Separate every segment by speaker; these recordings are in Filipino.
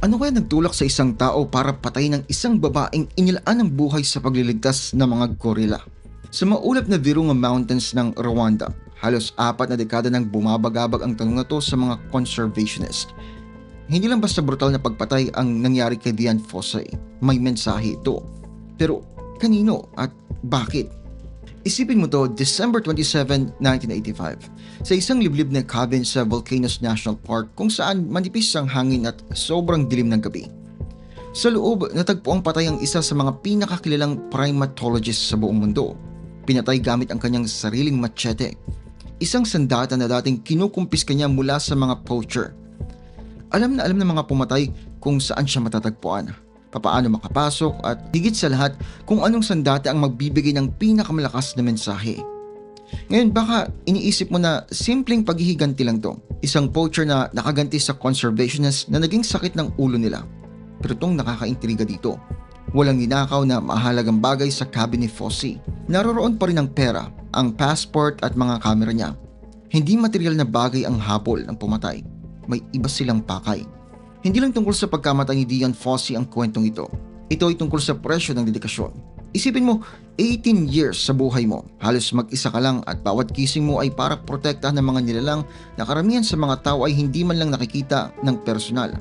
Speaker 1: Ano kaya nagtulak sa isang tao para patayin ng isang babaeng inilaan ng buhay sa pagliligtas ng mga gorila? Sa maulap na Virunga Mountains ng Rwanda, halos apat na dekada nang bumabagabag ang tanong na to sa mga conservationist. Hindi lang basta brutal na pagpatay ang nangyari kay Dian Fossey. May mensahe ito. Pero kanino at bakit? Isipin mo to, December 27, 1985, sa isang liblib na cabin sa Volcanoes National Park kung saan manipis ang hangin at sobrang dilim ng gabi. Sa loob, natagpo ang patay ang isa sa mga pinakakilalang primatologist sa buong mundo. Pinatay gamit ang kanyang sariling machete. Isang sandata na dating kinukumpis kanya mula sa mga poacher. Alam na alam ng mga pumatay kung saan siya matatagpuan papaano makapasok at higit sa lahat kung anong sandata ang magbibigay ng pinakamalakas na mensahe. Ngayon baka iniisip mo na simpleng paghihiganti lang to. Isang poacher na nakaganti sa conservationist na naging sakit ng ulo nila. Pero itong nakakaintriga dito. Walang ninakaw na mahalagang bagay sa cabin ni Fossey. Naroroon pa rin ang pera, ang passport at mga kamera niya. Hindi material na bagay ang habol ng pumatay. May iba silang pakay. Hindi lang tungkol sa pagkamatay ni Dian Fossey ang kwentong ito. Ito ay tungkol sa presyo ng dedikasyon. Isipin mo, 18 years sa buhay mo, halos mag-isa ka lang at bawat kising mo ay para protektahan ng mga nilalang na karamihan sa mga tao ay hindi man lang nakikita ng personal.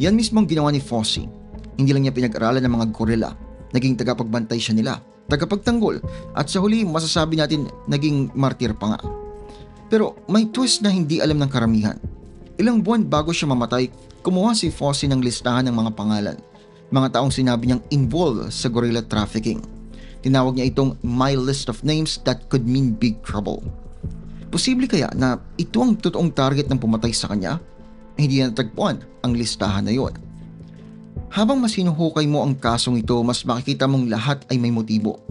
Speaker 1: Yan mismo ang ginawa ni Fossey. Hindi lang niya pinag-aralan ng mga gorilla, naging tagapagbantay siya nila, tagapagtanggol, at sa huli masasabi natin naging martir pa nga. Pero may twist na hindi alam ng karamihan. Ilang buwan bago siya mamatay, kumuha si Fossey ng listahan ng mga pangalan. Mga taong sinabi niyang involved sa gorilla trafficking. Tinawag niya itong My List of Names That Could Mean Big Trouble. Posible kaya na ito ang totoong target ng pumatay sa kanya? Hindi na natagpuan ang listahan na yon. Habang mas hinuhukay mo ang kasong ito, mas makikita mong lahat ay may motibo.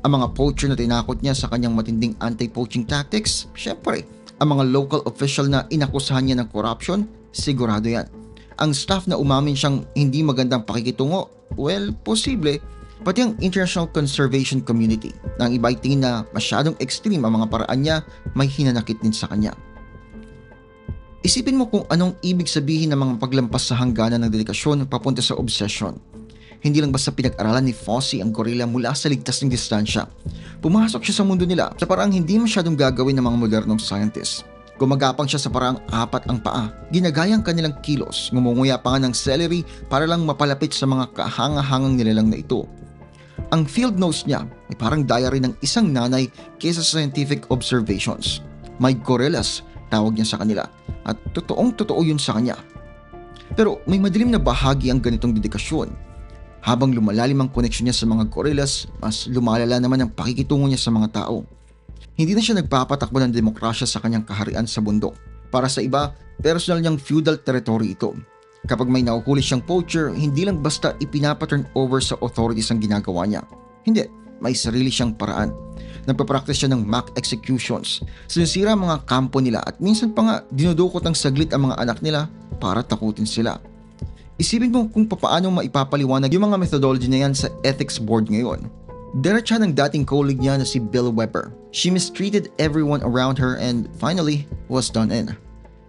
Speaker 1: Ang mga poacher na tinakot niya sa kanyang matinding anti-poaching tactics, syempre, ang mga local official na inakusahan niya ng corruption, sigurado yan. Ang staff na umamin siyang hindi magandang pakikitungo, well, posible. Pati ang international conservation community na ang iba ay tingin na masyadong extreme ang mga paraan niya, may hinanakit din sa kanya. Isipin mo kung anong ibig sabihin ng mga paglampas sa hangganan ng dedikasyon papunta sa obsession. Hindi lang basta pinag-aralan ni Fossey ang gorilla mula sa ligtas ng distansya. Pumasok siya sa mundo nila sa paraang hindi masyadong gagawin ng mga modernong scientists. Gumagapang siya sa paraang apat ang paa, ginagayang kanilang kilos, ngumunguya pa nga ng celery para lang mapalapit sa mga kahangahangang nilalang na ito. Ang field notes niya ay parang diary ng isang nanay kaysa sa scientific observations. May gorillas, tawag niya sa kanila, at totoong totoo yun sa kanya. Pero may madilim na bahagi ang ganitong dedikasyon habang lumalalim ang koneksyon niya sa mga gorillas, mas lumalala naman ang pakikitungo niya sa mga tao. Hindi na siya nagpapatakbo ng demokrasya sa kanyang kaharian sa bundok. Para sa iba, personal niyang feudal territory ito. Kapag may nakuhuli siyang poacher, hindi lang basta ipinapaturn over sa authorities ang ginagawa niya. Hindi, may sarili siyang paraan. Nagpapractice siya ng mock executions. Sinisira ang mga kampo nila at minsan pa nga dinudukot ng saglit ang mga anak nila para takutin sila. Isipin mo kung paano maipapaliwanag yung mga methodology na yan sa ethics board ngayon. Diretsa ng dating colleague niya na si Bill Weber. She mistreated everyone around her and finally was done in.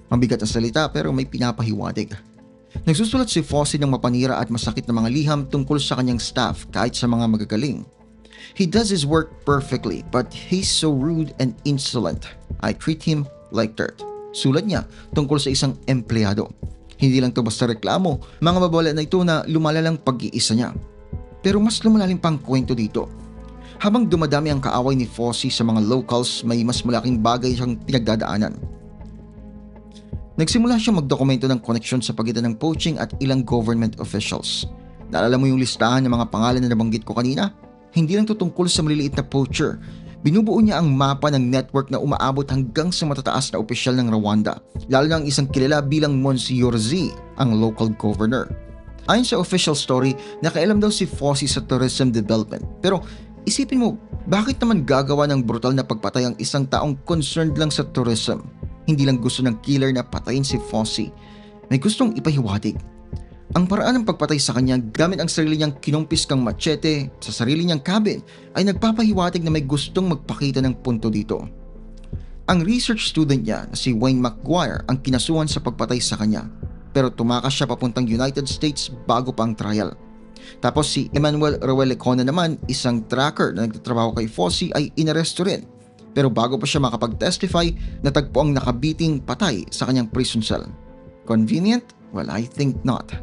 Speaker 1: Mabigat ang salita pero may pinapahiwatig. Nagsusulat si Fossey ng mapanira at masakit na mga liham tungkol sa kanyang staff kahit sa mga magagaling. He does his work perfectly but he's so rude and insolent. I treat him like dirt. Sulat niya tungkol sa isang empleyado. Hindi lang to basta reklamo, mga babala na ito na lumalalang pag-iisa niya. Pero mas lumalalim pang kwento dito. Habang dumadami ang kaaway ni Fossey sa mga locals, may mas malaking bagay siyang pinagdadaanan. Nagsimula siyang magdokumento ng koneksyon sa pagitan ng poaching at ilang government officials. Naalala mo yung listahan ng mga pangalan na nabanggit ko kanina? Hindi lang to tungkol sa maliliit na poacher, Binubuo niya ang mapa ng network na umaabot hanggang sa matataas na opisyal ng Rwanda, lalo na ang isang kilala bilang Monsieur Z, ang local governor. Ayon sa official story, nakailam daw si Fossey sa tourism development. Pero isipin mo, bakit naman gagawa ng brutal na pagpatay ang isang taong concerned lang sa tourism? Hindi lang gusto ng killer na patayin si Fossey. May gustong ipahiwatig ang paraan ng pagpatay sa kanya gamit ang sarili niyang kinumpis kang machete sa sarili niyang cabin ay nagpapahiwatig na may gustong magpakita ng punto dito. Ang research student niya na si Wayne McGuire ang kinasuhan sa pagpatay sa kanya. Pero tumakas siya papuntang United States bago pa ang trial. Tapos si Emmanuel Rewelecona naman, isang tracker na nagtatrabaho kay Fossey ay inaresto rin. Pero bago pa siya makapag-testify, natagpo ang nakabiting patay sa kanyang prison cell. Convenient? Well, I think not.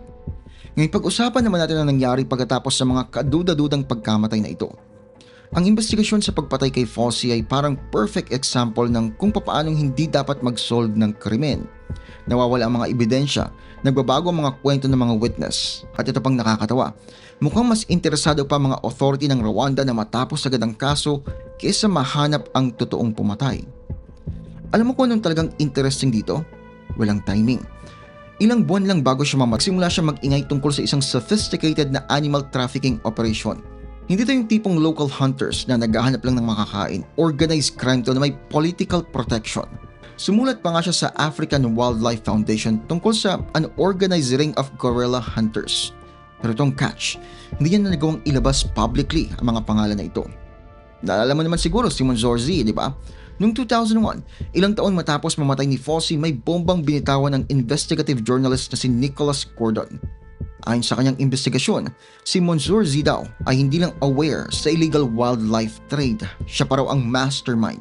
Speaker 1: Ngayon pag-usapan naman natin ang nangyari pagkatapos sa mga kaduda-dudang pagkamatay na ito. Ang investigasyon sa pagpatay kay Fossey ay parang perfect example ng kung papaanong hindi dapat mag-solve ng krimen. Nawawala ang mga ebidensya, nagbabago ang mga kwento ng mga witness, at ito pang nakakatawa. Mukhang mas interesado pa mga authority ng Rwanda na matapos agad ang kaso kaysa mahanap ang totoong pumatay. Alam mo kung anong talagang interesting dito? Walang timing. Ilang buwan lang bago siya mamagsimula siya mag-ingay tungkol sa isang sophisticated na animal trafficking operation – hindi to yung tipong local hunters na naghahanap lang ng makakain. Organized crime to na may political protection. Sumulat pa nga siya sa African Wildlife Foundation tungkol sa unorganized ring of gorilla hunters. Pero itong catch, hindi niya na nagawang ilabas publicly ang mga pangalan na ito. Naalala mo naman siguro si Monzorzi, di ba? Noong 2001, ilang taon matapos mamatay ni Fossey, may bombang binitawan ng investigative journalist na si Nicholas Gordon. Ayon sa kanyang investigasyon, si Monzur Zidaw ay hindi lang aware sa illegal wildlife trade. Siya pa raw ang mastermind.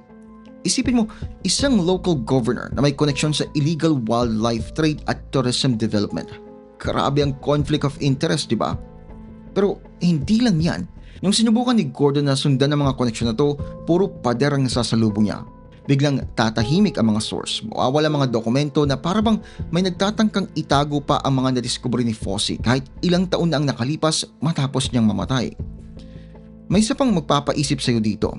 Speaker 1: Isipin mo, isang local governor na may koneksyon sa illegal wildlife trade at tourism development. Grabe ang conflict of interest, di ba? Pero hindi lang yan. Nung sinubukan ni Gordon na sundan ang mga koneksyon na to, puro pader ang nasasalubong niya biglang tatahimik ang mga source. Mawawala mga dokumento na parabang may nagtatangkang itago pa ang mga nadiskubre ni Fossey kahit ilang taon na ang nakalipas matapos niyang mamatay. May isa pang magpapaisip sa'yo dito.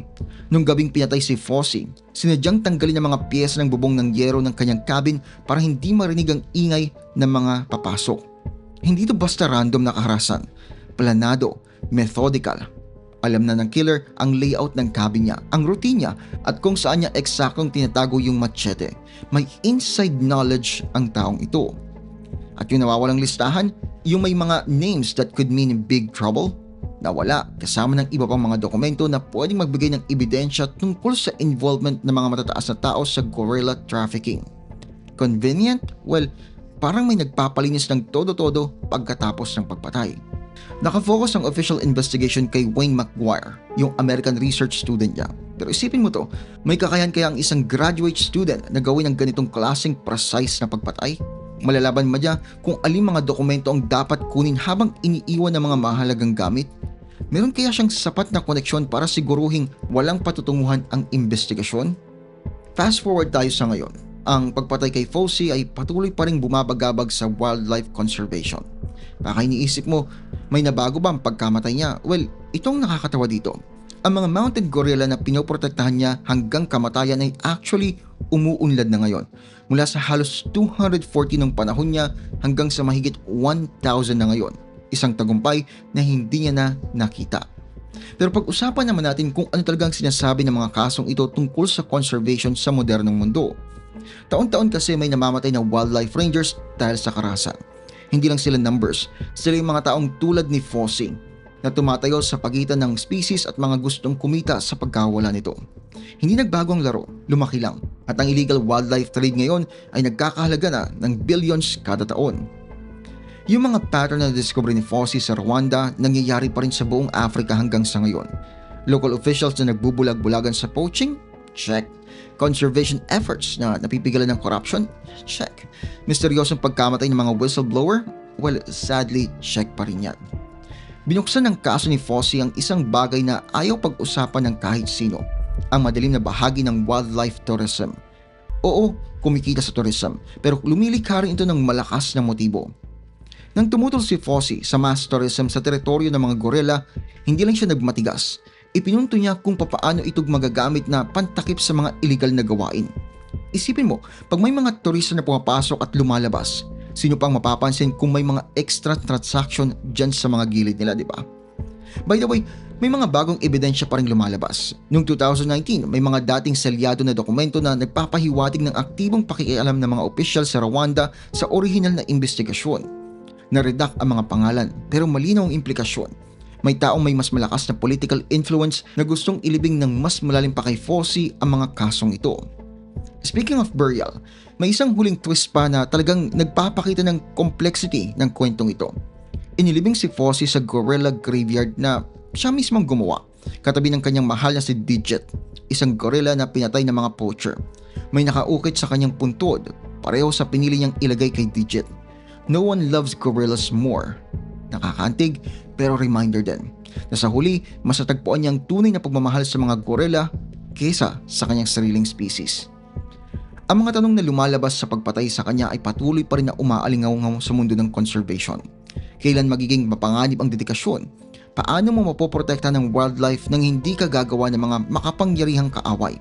Speaker 1: Nung gabing pinatay si Fossey, sinadyang tanggalin ang mga piyesa ng bubong ng yero ng kanyang cabin para hindi marinig ang ingay ng mga papasok. Hindi ito basta random na kaharasan. Planado, methodical, alam na ng killer ang layout ng cabin niya, ang routine niya at kung saan niya eksaktong tinatago yung machete. May inside knowledge ang taong ito. At yung nawawalang listahan, yung may mga names that could mean big trouble, nawala kasama ng iba pang mga dokumento na pwedeng magbigay ng ebidensya tungkol sa involvement ng mga matataas na tao sa gorilla trafficking. Convenient? Well, parang may nagpapalinis ng todo-todo pagkatapos ng pagpatay. Nakafocus ang official investigation kay Wayne McGuire, yung American research student niya. Pero isipin mo to, may kakayan kaya ang isang graduate student na gawin ang ganitong klaseng precise na pagpatay? Malalaban mo niya kung alin mga dokumento ang dapat kunin habang iniiwan ng mga mahalagang gamit? Meron kaya siyang sapat na koneksyon para siguruhing walang patutunguhan ang investigasyon? Fast forward tayo sa ngayon. Ang pagpatay kay Fossey ay patuloy pa rin bumabagabag sa wildlife conservation. Baka iniisip mo, may nabago ba ang pagkamatay niya? Well, itong nakakatawa dito. Ang mga mountain gorilla na pinoprotektahan niya hanggang kamatayan ay actually umuunlad na ngayon. Mula sa halos 240 ng panahon niya hanggang sa mahigit 1,000 na ngayon. Isang tagumpay na hindi niya na nakita. Pero pag-usapan naman natin kung ano talagang sinasabi ng mga kasong ito tungkol sa conservation sa modernong mundo. Taon-taon kasi may namamatay na wildlife rangers dahil sa karasan. Hindi lang sila numbers, sila yung mga taong tulad ni Fossey na tumatayo sa pagitan ng species at mga gustong kumita sa pagkawala nito. Hindi nagbago ang laro, lumaki lang. At ang illegal wildlife trade ngayon ay nagkakahalaga na ng billions kada taon. Yung mga pattern na discover ni Fossey sa Rwanda nangyayari pa rin sa buong Africa hanggang sa ngayon. Local officials na nagbubulag-bulagan sa poaching? Check. Conservation efforts na napipigilan ng corruption? Check. Misteryosong pagkamatay ng mga whistleblower? Well, sadly, check pa rin yan. Binuksan ng kaso ni Fossey ang isang bagay na ayaw pag-usapan ng kahit sino, ang madilim na bahagi ng wildlife tourism. Oo, kumikita sa tourism, pero lumilikha rin ito ng malakas na motibo. Nang tumutol si Fossey sa mass tourism sa teritoryo ng mga gorilla, hindi lang siya nagmatigas, ipinunto niya kung papaano ito magagamit na pantakip sa mga illegal na gawain. Isipin mo, pag may mga turista na pumapasok at lumalabas, sino pang mapapansin kung may mga extra transaction dyan sa mga gilid nila, di ba? By the way, may mga bagong ebidensya pa rin lumalabas. Noong 2019, may mga dating selyado na dokumento na nagpapahiwatig ng aktibong pakikialam ng mga opisyal sa Rwanda sa orihinal na investigasyon. Naredak ang mga pangalan pero malinaw ang implikasyon may taong may mas malakas na political influence na gustong ilibing ng mas malalim pa kay Fossey ang mga kasong ito. Speaking of burial, may isang huling twist pa na talagang nagpapakita ng complexity ng kwentong ito. Inilibing si Fossey sa gorilla graveyard na siya mismong gumawa, katabi ng kanyang mahal na si Digit, isang gorilla na pinatay ng mga poacher. May nakaukit sa kanyang puntod, pareho sa pinili niyang ilagay kay Digit. No one loves gorillas more. Nakakaantig pero reminder din na sa huli mas natagpuan niyang tunay na pagmamahal sa mga gorilla kesa sa kanyang sariling species. Ang mga tanong na lumalabas sa pagpatay sa kanya ay patuloy pa rin na umaalingaw sa mundo ng conservation. Kailan magiging mapanganib ang dedikasyon? Paano mo mapoprotekta ng wildlife nang hindi ka gagawa ng mga makapangyarihang kaaway?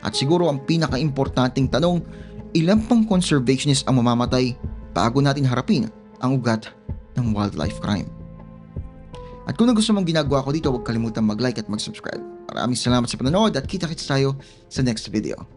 Speaker 1: At siguro ang pinaka-importanting tanong, ilan pang conservationist ang mamamatay bago natin harapin ang ugat ng wildlife crime? At kung nagustuhan mong ginagawa ko dito, huwag kalimutan mag-like at mag-subscribe. Maraming salamat sa panonood at kita-kits tayo sa next video.